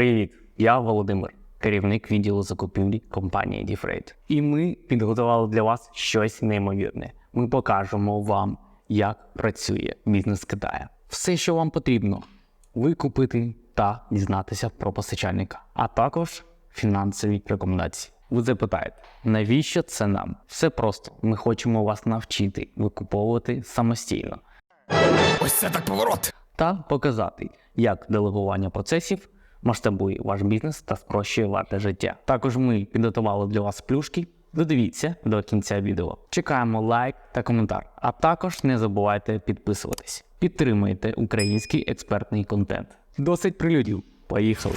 Привіт! Я Володимир, керівник відділу закупівлі компанії Діфрейд. І ми підготували для вас щось неймовірне. Ми покажемо вам, як працює бізнес Китаю. Все, що вам потрібно, викупити та дізнатися про постачальника, а також фінансові рекомендації. Ви запитаєте, навіщо це нам? Все просто. Ми хочемо вас навчити викуповувати самостійно Ось це так поворот. та показати, як делегування процесів масштабує ваш бізнес та спрощує ваше життя. Також ми підготували для вас плюшки. Додивіться до кінця відео. Чекаємо лайк та коментар. А також не забувайте підписуватись. Підтримуйте український експертний контент. Досить прилюдів. Поїхали!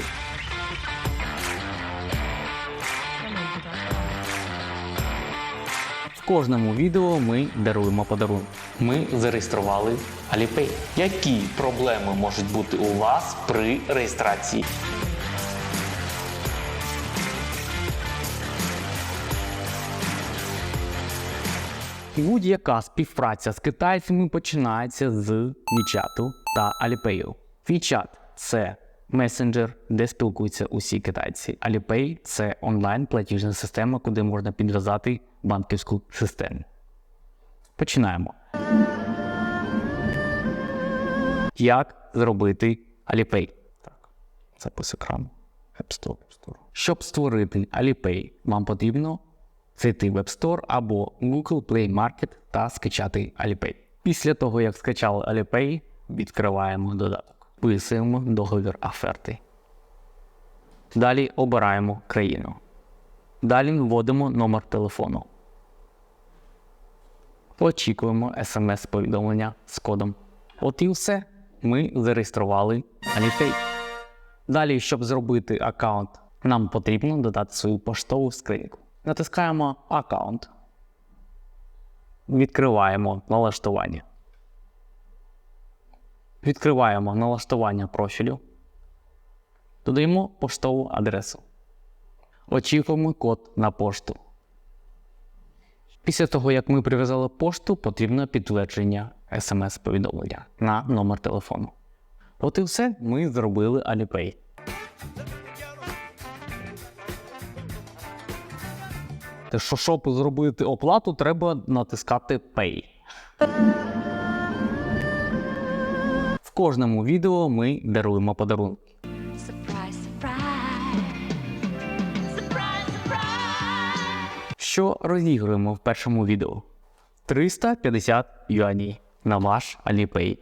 В кожному відео ми даруємо подарунок. Ми зареєстрували Alipay. Які проблеми можуть бути у вас при реєстрації? Будь-яка співпраця з китайцями починається з WeChat та Alipay. WeChat – це месенджер, де спілкуються усі китайці. Alipay – це онлайн платіжна система, куди можна підв'язати банківську систему. Починаємо. Як зробити Alipay? Так, запис екрану. App Store, App Store. Щоб створити Alipay, вам потрібно зайти в App Store або Google Play Market та скачати Alipay. Після того, як скачали Alipay, відкриваємо додаток. Вписуємо договір оферти. Далі обираємо країну. Далі вводимо номер телефону. Очікуємо смс-повідомлення з кодом. От і все. Ми зареєстрували Alipay. Далі, щоб зробити аккаунт, нам потрібно додати свою поштову скриньку. Натискаємо Аккаунт. Відкриваємо налаштування. Відкриваємо налаштування профілю. Додаємо поштову адресу. Очікуємо код на пошту. Після того, як ми прив'язали пошту, потрібно підтвердження смс-повідомлення на номер телефону. От і все, ми зробили Alipay. Що щоб зробити оплату, треба натискати Pay. В кожному відео ми даруємо подарунки. Що розігруємо в першому відео? 350 юаней на ваш Alipay.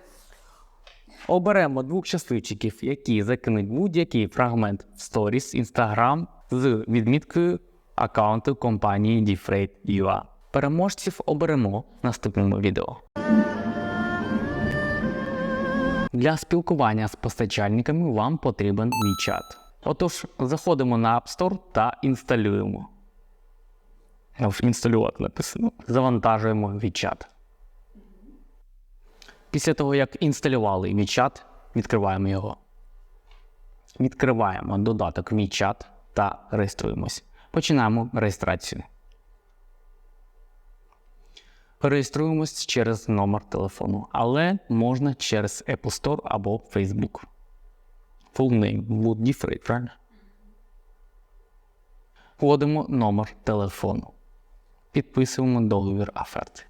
Оберемо двох щасливчиків, які закинуть будь-який фрагмент в сторіс Instagram з відміткою аккаунту компанії DFreight.ua. Переможців оберемо в наступному відео. Для спілкування з постачальниками вам потрібен WeChat. Отож, заходимо на App Store та інсталюємо. Інсталювати написано. Завантажуємо WeChat. Після того, як інсталювали WeChat, відкриваємо його. Відкриваємо додаток WeChat та реєструємось. Починаємо реєстрацію. Реєструємось через номер телефону, але можна через Apple Store або Facebook. Full name would правильно? Вводимо номер телефону. Підписуємо договір оферти.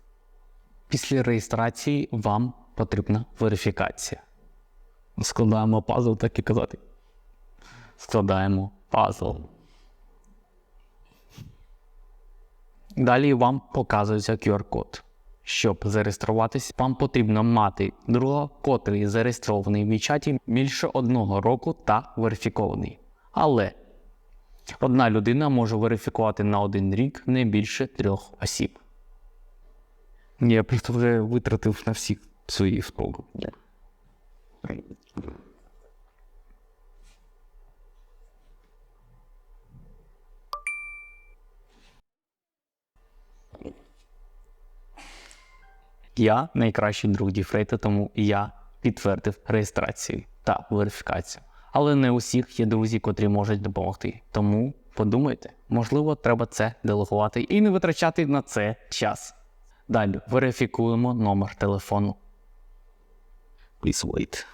Після реєстрації вам потрібна верифікація. Складаємо пазл, так і казати. Складаємо пазл. Далі вам показується QR-код. Щоб зареєструватись, вам потрібно мати друга, котрий зареєстрований в WeChat більше одного року та верифікований. Але одна людина може верифікувати на один рік не більше трьох осіб. Я просто вже витратив на всіх свої спогади. Я найкращий друг Діфрейта, тому я підтвердив реєстрацію та верифікацію. Але не усіх є друзі, котрі можуть допомогти. Тому подумайте, можливо, треба це делегувати і не витрачати на це час. Далі верифікуємо номер телефону. Please wait.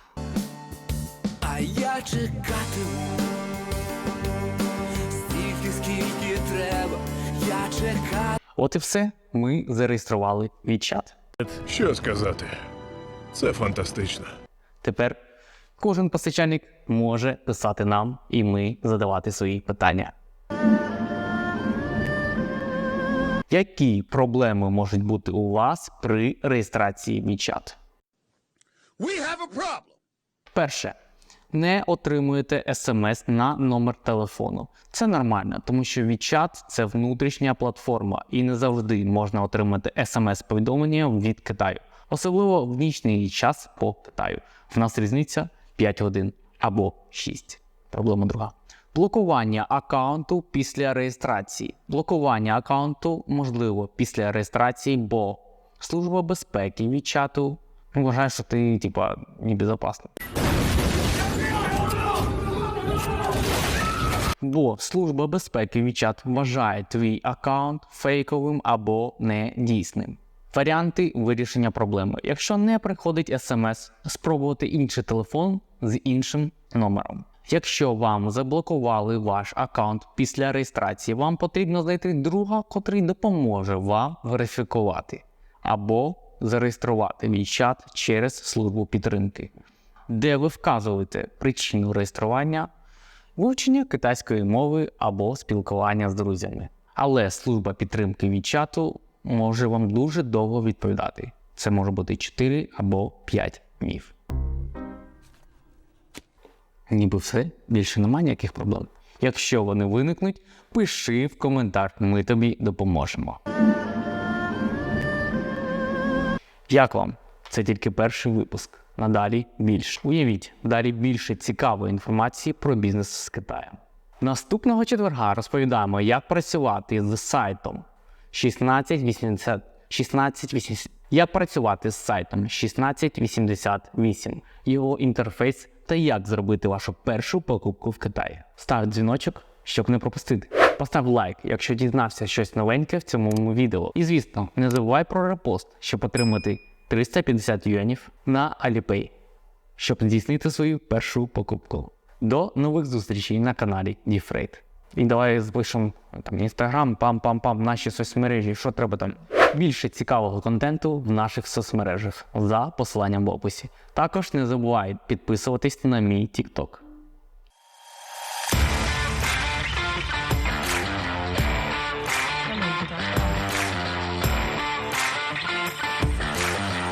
А я чекатиму. Стільки, скільки треба, я чекатиму. От і все. Ми зареєстрували WeChat. Що сказати? Це фантастично. Тепер кожен постачальник може писати нам, і ми задавати свої питання. Які проблеми можуть бути у вас при реєстрації WeChat? We have a problem. Перше. Не отримуєте смс на номер телефону. Це нормально, тому що WeChat – це внутрішня платформа, і не завжди можна отримати смс-повідомлення від Китаю, особливо в нічний час по Китаю. В нас різниця 5 годин або 6. Проблема друга. Блокування аккаунту після реєстрації. Блокування аккаунту можливо після реєстрації, бо Служба безпеки WeChat вважає, що ти, типа, небезопасний. Бо Служба безпеки WeChat вважає твій аккаунт фейковим або недійсним. Варіанти вирішення проблеми. Якщо не приходить смс, спробувати інший телефон з іншим номером. Якщо вам заблокували ваш аккаунт після реєстрації, вам потрібно знайти друга, котрий допоможе вам верифікувати або зареєструвати WeChat через службу підтримки, де ви вказуєте причину реєстрування вивчення китайської мови або спілкування з друзями. Але служба підтримки WeChat може вам дуже довго відповідати. Це може бути 4 або 5 днів. Ніби все, більше немає ніяких проблем. Якщо вони виникнуть, пиши в коментар, ми тобі допоможемо. Як вам? Це тільки перший випуск. Надалі більше. Уявіть, далі більше цікавої інформації про бізнес з Китаєм. Наступного четверга розповідаємо, як працювати з сайтом 1680 1680 як працювати з сайтом 1688, його інтерфейс та як зробити вашу першу покупку в Китаї. Став дзвіночок, щоб не пропустити. Постав лайк, якщо дізнався щось новеньке в цьому відео. І звісно, не забувай про репост, щоб отримати 350 юанів на Alipay, щоб здійснити свою першу покупку. До нових зустрічей на каналі DeFreight. І давай запишемо там інстаграм, пам-пам-пам, наші соцмережі, що треба там. Більше цікавого контенту в наших соцмережах за посиланням в описі. Також не забувай підписуватись на мій TikTok.